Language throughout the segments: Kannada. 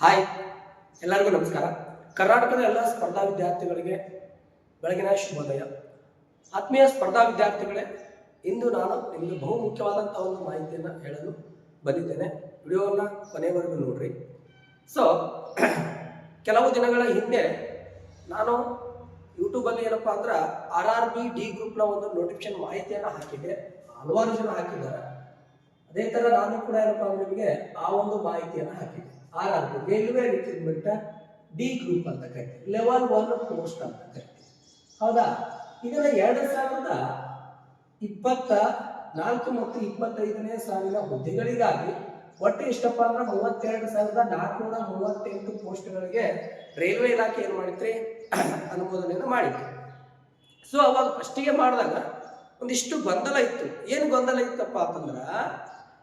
ಹಾಯ್, ಎಲ್ಲರಿಗೂ ನಮಸ್ಕಾರ. ಕರ್ನಾಟಕದ ಎಲ್ಲ ಸ್ಪರ್ಧಾ ವಿದ್ಯಾರ್ಥಿಗಳಿಗೆ ಬೆಳಗಿನ ಶುಭೋದಯ. ಆತ್ಮೀಯ ಸ್ಪರ್ಧಾ ವಿದ್ಯಾರ್ಥಿಗಳೇ, ಇಂದು ನಾನು ನಿಮಗೆ ಬಹು ಮುಖ್ಯವಾದಂಥ ಒಂದು ಮಾಹಿತಿಯನ್ನು ಹೇಳಲು ಬಂದಿದ್ದೇನೆ. ವಿಡಿಯೋವನ್ನು ಕೊನೆವರೆಗೂ ನೋಡ್ರಿ. ಸೊ ಕೆಲವು ದಿನಗಳ ಹಿಂದೆ ನಾನು ಯೂಟ್ಯೂಬಲ್ಲಿ ಏನಪ್ಪಾ ಅಂದ್ರೆ ಆರ್ ಆರ್ ಬಿ ಡಿ ಗ್ರೂಪ್ನ ಒಂದು ನೋಟಿಫಿಕೇಶನ್ ಮಾಹಿತಿಯನ್ನು ಹಾಕಿದ್ದೆ. ಹಲವಾರು ಜನ ಹಾಕಿದ್ದಾರೆ. ಅದೇ ತರ ನಾನು ಕೂಡ ಏನಪ್ಪಾ ನಿಮಗೆ ಆ ಒಂದು ಮಾಹಿತಿಯನ್ನು ಹಾಕಿದ್ದೆ. R R railway recruitment D group ಅಂತ ಕರಿತೀವಿ ಲೆವೆಲ್ ಒನ್ ಪೋಸ್ಟ್ ಅಂತ ಕರಿತೀವಿ. ಹೌದಾ? ಇದನ್ನ ಎರಡು ಸಾವಿರದ ಇಪ್ಪತ್ತ ನಾಲ್ಕು ಮತ್ತು ಇಪ್ಪತ್ತೈದನೇ ಸಾವಿರ ಹುದ್ದೆಗಳಿಗಾಗಿ ಒಟ್ಟು ಎಷ್ಟಪ್ಪ ಅಂದ್ರೆ ಮೂವತ್ತೆರಡು ಸಾವಿರದ ನಾಲ್ಕುನೂರ ಮೂವತ್ತೆಂಟು ಪೋಸ್ಟ್ಗಳಿಗೆ ರೈಲ್ವೆ ಇಲಾಖೆ ಏನು ಮಾಡಿತ್ರಿ? ಅನುಮೋದನೆಯನ್ನು ಮಾಡಿತ್ತು. ಸೊ ಅವಾಗ ಫಸ್ಟಿಗೆ ಮಾಡಿದಾಗ ಒಂದಿಷ್ಟು ಗೊಂದಲ ಇತ್ತು. ಏನು ಗೊಂದಲ ಇತ್ತಪ್ಪ ಅಂತಂದ್ರೆ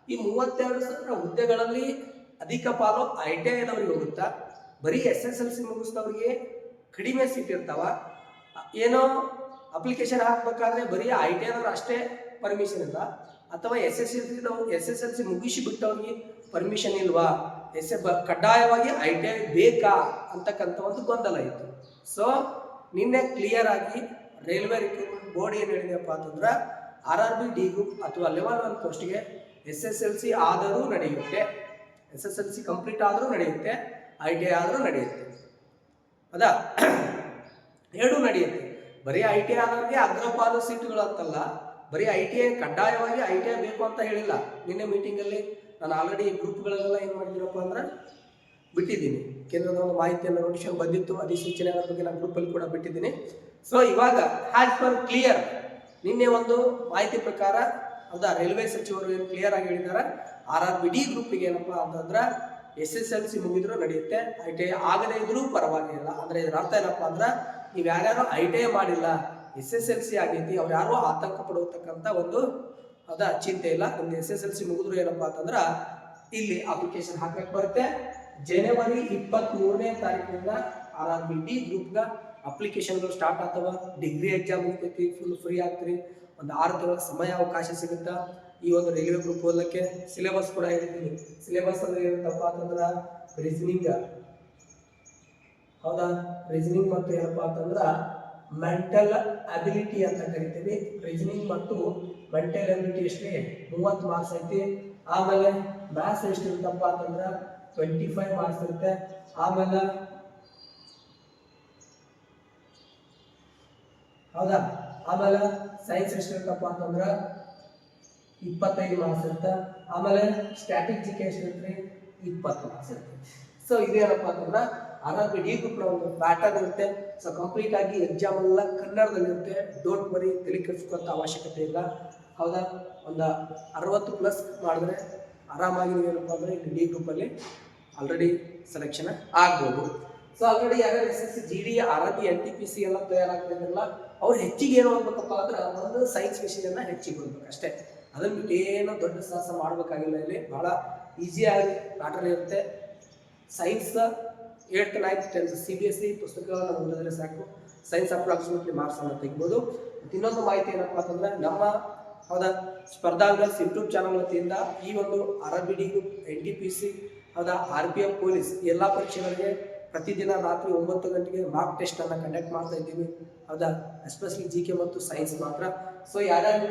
ಈ ಮೂವತ್ತೆರಡು ಸಾವಿರ ಹುದ್ದೆಗಳಲ್ಲಿ ಅಧಿಕ ಪಾಲು ಐ ಟಿ ಐದವ್ರಿಗೆ ಹೋಗುತ್ತಾ? ಬರೀ ಎಸ್ ಎಸ್ ಎಲ್ ಸಿ ಮುಗಿಸಿದವ್ರಿಗೆ ಕಡಿಮೆ ಸೀಟ್ ಇರ್ತಾವ. ಏನೋ ಅಪ್ಲಿಕೇಶನ್ ಹಾಕ್ಬೇಕಾದ್ರೆ ಬರೀ ಐ ಟಿ ಐದವ್ರು ಅಷ್ಟೇ ಪರ್ಮಿಷನ್ ಇಲ್ಲ. ಅಥವಾ S S L C S S L C ಮುಗಿಸಿ ಬಿಟ್ಟವ್ರಿಗೆ ಪರ್ಮಿಷನ್ ಇಲ್ವಾ? ಎಸ್ ಎ ಕಡ್ಡಾಯವಾಗಿ ಐ ಟಿ ಐ ಬೇಕಾ ಅಂತಕ್ಕಂಥ ಒಂದು ಗೊಂದಲ ಇತ್ತು. ಸೊ ನಿನ್ನೆ ಕ್ಲಿಯರ್ ಆಗಿ ರೈಲ್ವೆ ರಿಕ್ರೂಟ್ಮೆಂಟ್ ಬೋರ್ಡ್ ಏನು ಹೇಳಿದೆಯಪ್ಪ ಅಂತಂದ್ರೆ, R R B D group ಅಥವಾ ಲೆವೆಲ್ ಒನ್ ಪೋಸ್ಟ್ಗೆ ಎಸ್ ಎಸ್ ಎಲ್ ಸಿ ಆದರೂ ನಡೆಯುತ್ತೆ. S S L C complete ಆದರೂ ನಡೆಯುತ್ತೆ ಐ ಟಿ ಐ ಆದರೂ ನಡೆಯುತ್ತೆ. ಹೌದಾ ಎರಡೂ ನಡೆಯುತ್ತೆ. ಬರೀ ಐ ಟಿ ಐ ಆದವ್ರಿಗೆ ಅಗ್ರಪಾಲು ಸೀಟುಗಳು ಅಂತಲ್ಲ, ಬರೀ ಐ ಟಿ ಐ ಕಡ್ಡಾಯವಾಗಿ ಐ ಟಿ ಐ ಬೇಕು ಅಂತ ಹೇಳಿಲ್ಲ. ನಿನ್ನೆ ಮೀಟಿಂಗಲ್ಲಿ ನಾನು ಆಲ್ರೆಡಿ ಗ್ರೂಪ್ಗಳೆಲ್ಲ ಏನು ಮಾಡಿದ್ದೀನಪ್ಪ ಅಂದ್ರೆ ಬಿಟ್ಟಿದ್ದೀನಿ. ಕೇಂದ್ರದ ಒಂದು ಮಾಹಿತಿಯನ್ನು ನೋಟಿಫಿಕೇಶನ್ ಬಂದಿತ್ತು ಅಧಿಸೂಚನೆಗಳ ಬಗ್ಗೆ ನಾನು ಗ್ರೂಪಲ್ಲಿ ಕೂಡ ಬಿಟ್ಟಿದ್ದೀನಿ. ಸೊ ಇವಾಗ ಹ್ಯಾಸ್ ಪರ್ ಕ್ಲಿಯರ್ ನಿನ್ನೆ ಒಂದು ಮಾಹಿತಿ ಪ್ರಕಾರ ಹೌದಾ ರೈಲ್ವೆ ಸಚಿವರು ಏನು ಕ್ಲಿಯರ್ ಆಗಿ ಹೇಳಿದ್ದಾರೆ ಆರ್ ಆರ್ ಬಿ ಡಿ ಗ್ರೂಪಿಗೆ ಏನಪ್ಪ ಅಂತಂದ್ರೆ ಎಸ್ ಎಸ್ ಎಲ್ ಸಿ ಮುಗಿದ್ರು ನಡೆಯುತ್ತೆ ಐ ಟಿ ಐ ಆಗದೇ ಇದ್ರೂ ಪರವಾಗಿಲ್ಲ. ಅಂದ್ರೆ ಇದರ ಅರ್ಥ ಏನಪ್ಪ ಅಂದ್ರೆ ನೀವು ಯಾರ್ಯಾರು ಐ ಟಿ ಐ ಮಾಡಿಲ್ಲ ಎಸ್ ಎಸ್ ಎಲ್ ಸಿ ಆಗೈತಿ, ಅವ್ರು ಯಾರು ಆತಂಕ ಪಡುವತಕ್ಕಂಥ ಒಂದು ಅದ ಚಿಂತೆ ಇಲ್ಲ. ನಿಮ್ದು ಎಸ್ ಎಸ್ ಎಲ್ ಸಿ ಮುಗಿದ್ರು ಏನಪ್ಪ ಅಂತಂದ್ರೆ ಇಲ್ಲಿ ಅಪ್ಲಿಕೇಶನ್ ಹಾಕಕ್ಕೆ ಬರುತ್ತೆ. ಜನವರಿ ಇಪ್ಪತ್ತ್ ಮೂರನೇ ತಾರೀಕಿನಿಂದ ಆರ್ ಆರ್ ಬಿ ಡಿ ಗ್ರೂಪ್ಗೆ ಅಪ್ಲಿಕೇಶನ್ಗಳು ಸ್ಟಾರ್ಟ್ ಆಗ್ತವ. ಡಿಗ್ರಿ ಎಕ್ಸಾಮ್ ಹೋಗ್ತೈತಿ ಫುಲ್ ಫ್ರೀ ಆಗ್ತೀರಿ. ಒಂದು ಆರು ತಿಂಗಳ ಸಮಯ ಅವಕಾಶ ಸಿಗುತ್ತಾ ಈ ಒಂದು ರೈಲ್ವೆ ಗ್ರೂಪ್ ಓದಲಿಕ್ಕೆ ಸಿಲೆಬಸ್ ಕೂಡ ಇದೆ ಸಿಲೆಬಸ್ ಅಂದ್ರೆ ಏನಪ್ಪ ಅಂತಂದ್ರೆ ರೀಸನಿಂಗ್ ಹೌದಾ? ರೀಸನಿಂಗ್ ಮತ್ತು ಏನಪ್ಪ ಅಂತಂದ್ರೆ ಮೆಂಟಲ್ ಅಬಿಲಿಟಿ ಅಂತ ಕರಿತೀವಿ. ರೀಸನಿಂಗ್ ಮತ್ತು ಮೆಂಟಲ್ ಅಬಿಲಿಟಿ ಎಷ್ಟೇ ಮೂವತ್ತು ಮಾರ್ಕ್ಸ್ ಐತಿ. ಆಮೇಲೆ ಮ್ಯಾಥ್ಸ್ ಎಷ್ಟು ಇರುತ್ತಪ್ಪ ಅಂತಂದ್ರೆ ಟ್ವೆಂಟಿ ಫೈವ್ ಮಾರ್ಕ್ಸ್ ಇರುತ್ತೆ. ಆಮೇಲೆ ಹೌದಾ? ಆಮೇಲೆ ಸೈನ್ಸ್ ಎಷ್ಟು ಇರುತ್ತಪ್ಪ ಅಂತಂದ್ರೆ ಇಪ್ಪತ್ತೈದು ಮಾರ್ಕ್ಸ್ ಇರುತ್ತೆ. ಆಮೇಲೆ ಸ್ಟ್ಯಾಟಿಕ್ ಎಷ್ಟು ಇರುತ್ತೆ? ಇಪ್ಪತ್ತು ಮಾರ್ಕ್ಸ್ ಇರುತ್ತೆ. ಸೊ ಇದೇನಪ್ಪ ಅಂತಂದ್ರೆ ಬಿ ಡಿ ಗ್ರೂಪ್ನ ಒಂದು ಪ್ಯಾಟರ್ನ್ ಇರುತ್ತೆ. ಸೊ ಕಂಪ್ಲೀಟ್ ಆಗಿ ಎಕ್ಸಾಮ್ ಎಲ್ಲ ಕನ್ನಡದಲ್ಲಿರುತ್ತೆ ಡೋಂಟ್ ವರಿ ತಲೆ ಕೆಡಿಸ್ಕೊಂತ ಅವಶ್ಯಕತೆ ಇಲ್ಲ. ಹೌದಾ? ಒಂದು ಅರವತ್ತು ಪ್ಲಸ್ ಮಾಡಿದ್ರೆ ಆರಾಮಾಗಿ ಏನಪ್ಪ ಅಂದರೆ ಇಲ್ಲಿ ಡಿ ಗ್ರೂಪಲ್ಲಿ ಆಲ್ರೆಡಿ ಸೆಲೆಕ್ಷನ್ ಆಗ್ಬೋದು. ಸೊ ಆಲ್ರೆಡಿ ಯಾರ್ಯಾರು S S C G D R N T P C ಎಲ್ಲ ತಯಾರಾಗ್ತಿದ್ರಲ್ಲ ಅವ್ರು ಹೆಚ್ಚಿಗೆ ಏನು ಅನ್ಬೇಕಪ್ಪ ಅಂದ್ರೆ ಒಂದು ಸೈನ್ಸ್ ವಿಷಯನ ಹೆಚ್ಚಿಗೆ ಓದ್ಬೇಕು ಅಷ್ಟೇ. ಅದನ್ನ ಏನೋ ದೊಡ್ಡ ಸಾಹಸ ಮಾಡಬೇಕಾಗಿಲ್ಲ ಇಲ್ಲಿ. ಭಾಳ ಈಸಿಯಾಗಿ ಪ್ಯಾಟರ್ನ್ ಇರುತ್ತೆ. Science eight ninth tenth C B S C ಪುಸ್ತಕಗಳನ್ನು ಓದಿದ್ರೆ ಸಾಕು. ಸೈನ್ಸ್ ಅಪ್ರಾಕ್ಸಿಮೇಟ್ಲಿ ಮಾರ್ಕ್ಸ್ ಅನ್ನು ತೆಗಿಬೋದು. ಇನ್ನೊಂದು ಮಾಹಿತಿ ಏನಪ್ಪ ಅಂತಂದ್ರೆ ನಮ್ಮ ಹೌದಾ ಸ್ಪರ್ಧಾ ಯೂಟ್ಯೂಬ್ ಚಾನಲ್ ವತಿಯಿಂದ ಈ ಒಂದು R N T P C ಹೌದಾ ಆರ್ ಪಿ ಎಫ್ ಪೊಲೀಸ್ ಎಲ್ಲ ಪರೀಕ್ಷೆಗಳಿಗೆ ಪ್ರತಿದಿನ ರಾತ್ರಿ ಒಂಬತ್ತು ಗಂಟೆಗೆ ಮಾರ್ಕ್ ಟೆಸ್ಟ್ ಅನ್ನ ಕಂಡಕ್ಟ್ ಮಾಡ್ತಾ ಇದ್ದೀವಿ. ಹೌದಾ? ಎಸ್ಪೆಷಲಿ ಜಿ ಕೆ ಮತ್ತು ಸೈನ್ಸ್ ಮಾತ್ರ. ಸೊ ಯಾರ್ಯಾರು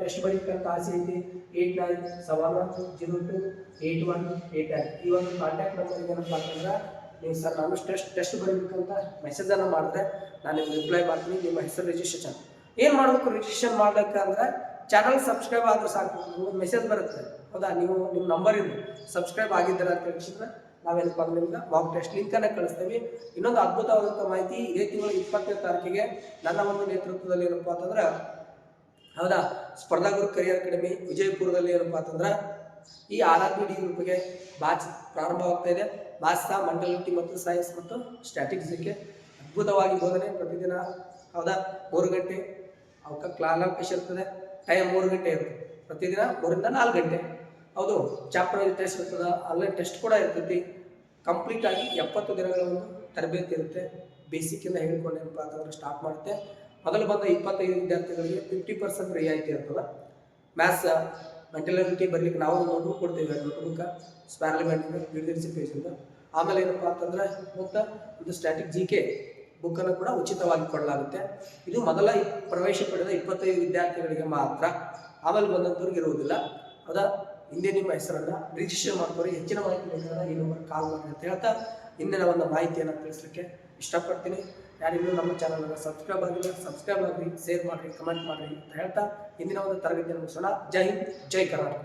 ಟೆಸ್ಟ್ ಬರೀಬೇಕಂತ ಆಸೆ ಐತಿ? Eight nine seven one zero two eight one eight nine ಈ ಒಂದು ಕಾಂಟ್ಯಾಕ್ಟ್ ನಂಬರ್ ಏನಪ್ಪ ಅಂತಂದ್ರೆ, ನೀವು ಸರ್, ನಾನು ಟೆಸ್ಟ್ ಟೆಸ್ಟ್ ಬರೀಬೇಕಂತ ಮೆಸೇಜನ್ನು ಮಾಡಿದ್ರೆ ನಾನು ನಿಮ್ಗೆ ರಿಪ್ಲೈ ಮಾಡ್ತೀನಿ. ನಿಮ್ಮ ಹೆಸರು ರಿಜಿಸ್ಟ್ರೇಷನ್ ಏನು ಮಾಡಬೇಕು ರಿಜಿಸ್ಟ್ರೇಷನ್ ಮಾಡ್ಬೇಕಂದ್ರೆ ಚಾನಲ್ ಸಬ್ಸ್ಕ್ರೈಬ್ ಆದರೂ ಸಾಕು. ನಿಮ್ಗೆ ಮೆಸೇಜ್ ಬರುತ್ತೆ. ಹೌದಾ? ನೀವು ನಿಮ್ಮ ನಂಬರ್ ಇದು ಸಬ್ಸ್ಕ್ರೈಬ್ ಆಗಿದ್ದೀರಾ ಅಂತ ಹೇಳಿದ್ರೆ ಅಂದ್ರೆ ನಿಮ್ಗೆ ಮಾಕ್ ಟೆಸ್ಟ್ ಲಿಂಕನ್ನು ಕಳಿಸ್ತೀವಿ. ಇನ್ನೊಂದು ಅದ್ಭುತವಾದಂಥ ಮಾಹಿತಿ ಇದೇ ತಿಂಗಳು ಇಪ್ಪತ್ತನೇ ತಾರೀಕಿಗೆ ನನ್ನ ಒಂದು ನೇತೃತ್ವದಲ್ಲಿ ಏನಪ್ಪ ಅಂತಂದ್ರೆ, ಹೌದಾ, ಸ್ಪರ್ಧಾ ಗುರು ಕರಿಯರ್ ಅಕಾಡೆಮಿ ವಿಜಯಪುರದಲ್ಲಿ ಏನಪ್ಪ ಅಂತಂದ್ರೆ ಈ ಆರ್ ಆರ್ ಬಿ ಡಿ ಗ್ರೂಪ್ಗೆ ಬ್ಯಾಚ್ ಪ್ರಾರಂಭವಾಗ್ತಾ ಇದೆ. ಮ್ಯಾಥ್ಸ ಮೆಂಟಲಿಟಿ ಮತ್ತು ಸೈನ್ಸ್ ಮತ್ತು ಸ್ಟ್ಯಾಟಿಕ್ಸ್ಗೆ ಅದ್ಭುತವಾಗಿ ಬೋಧನೆ ಪ್ರತಿದಿನ, ಹೌದಾ, ಮೂರು ಗಂಟೆ ಅವಕ್ಕೆ ಕ್ಲಾಲಾವಕಾಶ ಇರ್ತದೆ. ಟೈಮ್ ಮೂರು ಗಂಟೆ ಇರುತ್ತೆ. ಪ್ರತಿದಿನ ಮೂರಿಂದ ನಾಲ್ಕು ಗಂಟೆ. ಹೌದು ಚಾಪ್ಟರ್ ಟೆಸ್ಟ್ ಇರ್ತದೆ ಆನ್ಲೈನ್ ಟೆಸ್ಟ್ ಕೂಡ ಇರ್ತೈತಿ. ಕಂಪ್ಲೀಟ್ ಆಗಿ ಎಪ್ಪತ್ತು ದಿನಗಳ ಒಂದು ತರಬೇತಿ ಇರುತ್ತೆ. ಬೇಸಿಕ್ಕಿಂದ ಹೇಳ್ಕೊಂಡೇನಪ್ಪ ಅಂತಂದ್ರೆ ಸ್ಟಾರ್ಟ್ ಮಾಡುತ್ತೆ. ಮೊದಲು ಬಂದ ಇಪ್ಪತ್ತೈದು ವಿದ್ಯಾರ್ಥಿಗಳಿಗೆ ಫಿಫ್ಟಿ ಪರ್ಸೆಂಟ್ ರಿಯಾಯಿತಿ ಇರ್ತದೆ. ಮ್ಯಾಥ್ಸ್ ಮೆಂಟಲಿಟಿ ಬರ್ಲಿಕ್ಕೆ ನಾವು ನೋಟ್ಬುಕ್ ಕೊಡ್ತೇವೆ ನೋಟ್ಬುಕ್ ಸ್ಪ್ಯಾರ್ಲಿಮೆಂಟ್ ಹಿಡಿದಿರಿಸಿ ಪೇಜಿಂದ ಆಮೇಲೆ ಏನಪ್ಪ ಅಂತಂದ್ರೆ ಮುಕ್ತ ಒಂದು ಸ್ಟ್ಯಾಟಿಕ್ ಜಿ ಕೆ ಬುಕ್ಕನ್ನು ಕೂಡ ಉಚಿತವಾಗಿ ಕೊಡಲಾಗುತ್ತೆ. ಇದು ಮೊದಲ ಪ್ರವೇಶ ಪಡೆದ ಇಪ್ಪತ್ತೈದು ವಿದ್ಯಾರ್ಥಿಗಳಿಗೆ ಮಾತ್ರ. ಆಮೇಲೆ ಬಂದಂಥವ್ರಿಗೆ ಇರುವುದಿಲ್ಲ. ಹೌದಾ ಹಿಂದೆ ನಿಮ್ಮ ಹೆಸರನ್ನ ರಿಜಿಸ್ಟರ್ ಮಾಡ್ಕೊಳ್ಳಿ, ಹೆಚ್ಚಿನ ಮಾಹಿತಿ ಬೇಕಾದ್ರೆ ಈ ನಂಬರ್ ಕಾಲ್ ಮಾಡಿ ಅಂತ ಹೇಳ್ತಾ ಇಂದಿನ ಒಂದು ಮಾಹಿತಿಯನ್ನು ತಿಳಿಸ್ಲಿಕ್ಕೆ ಇಷ್ಟಪಡ್ತೀನಿ. ಯಾರಿಗೂ ನಮ್ಮ ಚಾನಲನ್ನು ಸಬ್ಸ್ಕ್ರೈಬ್ ಆಗಿಲ್ಲ ಸಬ್ಸ್ಕ್ರೈಬ್ ಆಗಲಿ ಶೇರ್ ಮಾಡಿರಿ ಕಮೆಂಟ್ ಮಾಡಿರಿ ಅಂತ ಹೇಳ್ತಾ, ಇಂದಿನ ಒಂದು ತರಗತಿಯನ್ನು ಮುಗಿಸೋಣ. ಜೈ ಹಿಂದ್, ಜೈ ಕರ್ನಾಟಕ